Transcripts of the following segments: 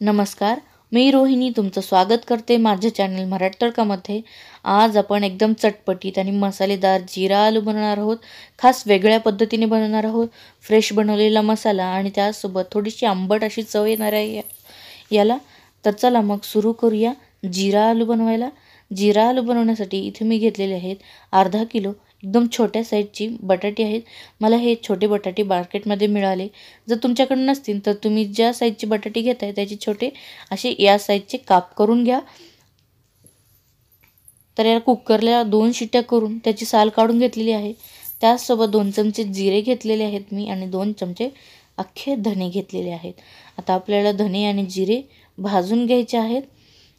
नमस्कार मी रोहिणी तुमचं स्वागत करते माझ्या चॅनल मराठी तडकामध्ये. आज आपण एकदम चटपटीत आणि मसालेदार जिरा आलू बनवणार आहोत. खास वेगळ्या पद्धतीने बनवणार आहोत. फ्रेश बनवलेला मसाला आणि त्यासोबत थोडीशी आंबट अशी चव येणार आहे याला. तर चला मग सुरू करूया जिरा आलू बनवायला. जिरा आलू बनवण्यासाठी इथे मी घेतलेले आहेत अर्धा किलो एकदम छोट्या साईजची बटाटे आहेत. मला हे छोटे बटाटे मार्केटमध्ये मिळाले. जर तुमच्याकडे नसतील तर तुम्ही ज्या साईजची बटाटे आहे त्याचे छोटे असे या साईजचे काप करून घ्या. तर या कुकरला दोन शिट्ट्या करून त्याची साल काढून घेतलेली आहे. त्याचसोबत दोन चमचे जिरे घेतलेले आहेत मी आणि दोन चमचे अख्खे धने घेतलेले आहेत. आता आपल्याला धने आणि जिरे भाजून घ्यायचे आहेत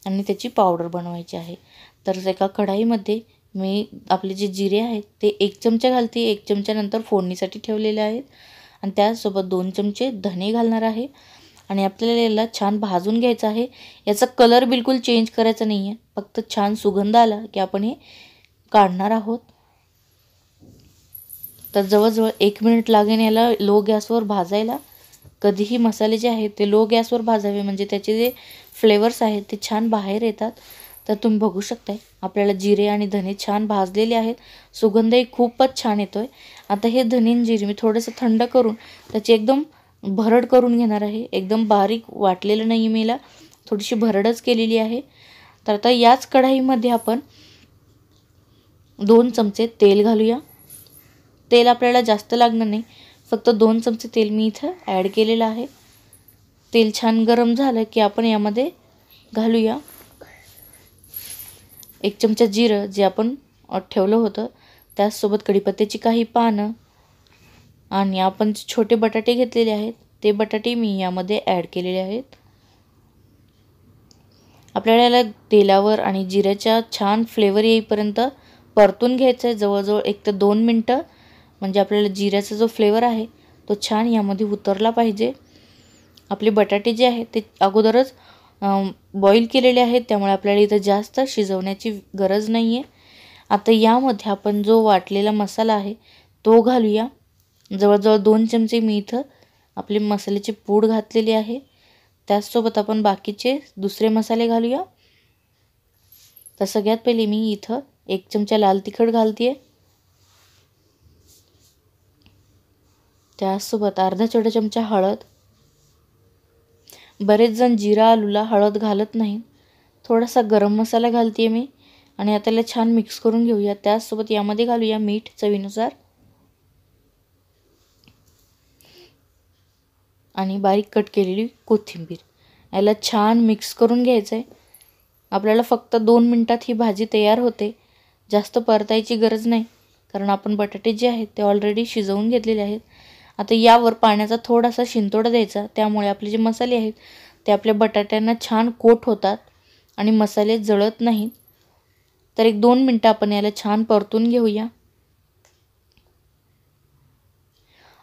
आणि त्याची पावडर बनवायची आहे. तर एका कढाईमध्ये मी आपले जे जिरे आहेत ते एक चमचा घालते. एक चमच्यानंतर फोडणीसाठी ठेवलेले आहेत. आणि त्यासोबत दोन चमचे धने घालणार आहे. आणि आपल्याला याला छान भाजून घ्यायचं आहे. याचा कलर बिलकुल चेंज करायचा नाही आहे फक्त छान सुगंध आला की आपण हे काढणार आहोत. तर जवळजवळ एक मिनिट लागेल याला लो गॅसवर भाजायला. कधीही मसाले जे आहेत ते लो गॅसवर भाजावे. म्हणजे त्याचे जे फ्लेवर्स आहेत ते छान बाहेर येतात. तर तुम्ही बघू शकताय. आपल्याला जिरे आणि धने छान भाजलेले आहेत. सुगंधही खूपच छान येतो आहे आता हे धने जिरे मी थोडंसं थंड करून त्याची एकदम भरड करून घेणार आहे. एकदम बारीक वाटलेलं नाही मीला. थोडीशी भरडच केलेली आहे. तर आता याच कढाईमध्ये आपण दोन चमचे तेल घालूया. तेल आपल्याला जास्त लागणार नाही. फक्त दोन चमचे तेल मी इथं ॲड केलेलं आहे. तेल छान गरम झालं की आपण यामध्ये घालूया. एक चमचा जिरं जे आपण ठेवलं होतं त्याचसोबत कढीपत्त्याची काही पानं आणि आपण छोटे बटाटे घेतलेले आहेत ते बटाटे मी यामध्ये ॲड केलेले आहेत. आपल्याला याला तेलावर आणि जिऱ्याच्या छान फ्लेवर येईपर्यंत परतून घ्यायचं आहे. जवळजवळ एक ते दोन मिनटं म्हणजे आपल्याला जिऱ्याचा जो फ्लेवर आहे तो छान यामध्ये उतरला पाहिजे. आपले बटाटे जे आहेत ते अगोदरच बॉईल केलेले आहेत त्यामुळे आपल्याला इथं जास्त शिजवण्याची गरज नाही आहे आता यामध्ये आपण जो वाटलेला मसाला आहे तो घालूया. जवळजवळ दोन चमचे मी इथं आपले मसाल्याची पूड घातलेली आहे. त्याचसोबत आपण बाकीचे दुसरे मसाले घालूया. तर सगळ्यात पहिले मी इथं एक चमचा लाल तिखट घालते त्याचसोबत अर्धा छोटा चमचा हळद. बरेच जण जिरा आलूला हळद घालत नाही. थोडासा गरम मसाला घालते आहे मी आणि आता याला छान मिक्स करून घेऊया. त्याचसोबत यामध्ये घालूया मीठ चवीनुसार. आणि बारीक कट केलेली कोथिंबीर. याला छान मिक्स करून घ्यायचं आहे आपल्याला फक्त दोन मिनटात ही भाजी तयार होते. जास्त परतायची गरज नाही. कारण आपण बटाटे जे आहेत ते ऑलरेडी शिजवून घेतलेले आहेत. आता यावर पाण्याचा थोडासा शिंतोडा द्यायचा. त्यामुळे आपले जे मसाले आहेत ते आपल्या बटाट्यांना छान कोट होतात आणि मसाले जळत नाहीत. तर एक दोन मिनटं आपण याला छान परतून घेऊया.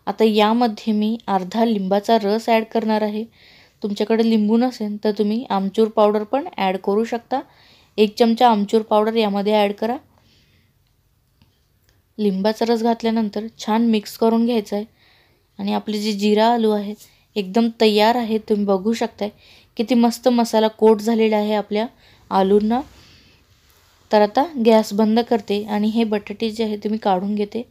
आता यामध्ये मी अर्धा लिंबाचा रस ॲड करणार आहे. तुमच्याकडे लिंबू नसेल तर तुम्ही आमचूर पावडर पण ॲड करू शकता. एक चमचा आमचूर पावडर यामध्ये ॲड करा. लिंबाचा रस घातल्यानंतर छान मिक्स करून घ्यायचं आहे आणि आपले जे जिरा आलू आहेत एकदम तयार आहेत तुम्ही बघू शकताय. किती मस्त मसाला कोट झालेला आहे आपल्या आलूंना. तर आता गॅस बंद करते आणि हे बटाटे जे आहे तुम्ही काढून घेते.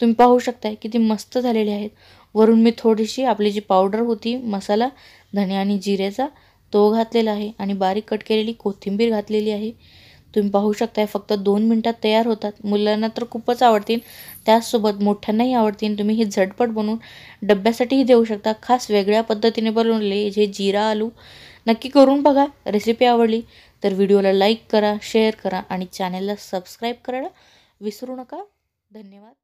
तुम्ही पाहू शकताय किती मस्त झालेले आहेत. वरून मी थोडीशी आपली जी पावडर होती मसाला धने आणि जिऱ्याचा तो घातलेला आहे आणि बारीक कट केलेली कोथिंबीर घातलेली आहे. तुम्ही पाहू शकताय फक्त दोन मिनटात तयार होतात. मुलांना तर खूपच आवडतील. त्याचसोबत मोठ्यांनाही आवडतील. तुम्ही हे झटपट बनवून डब्यासाठीही देऊ शकता. खास वेगळ्या पद्धतीने बनवले जे जिरा आलू नक्की करून बघा. रेसिपी आवडली तर व्हिडिओला लाईक करा शेअर करा आणि चॅनलला सबस्क्राईब करायला विसरू नका. धन्यवाद.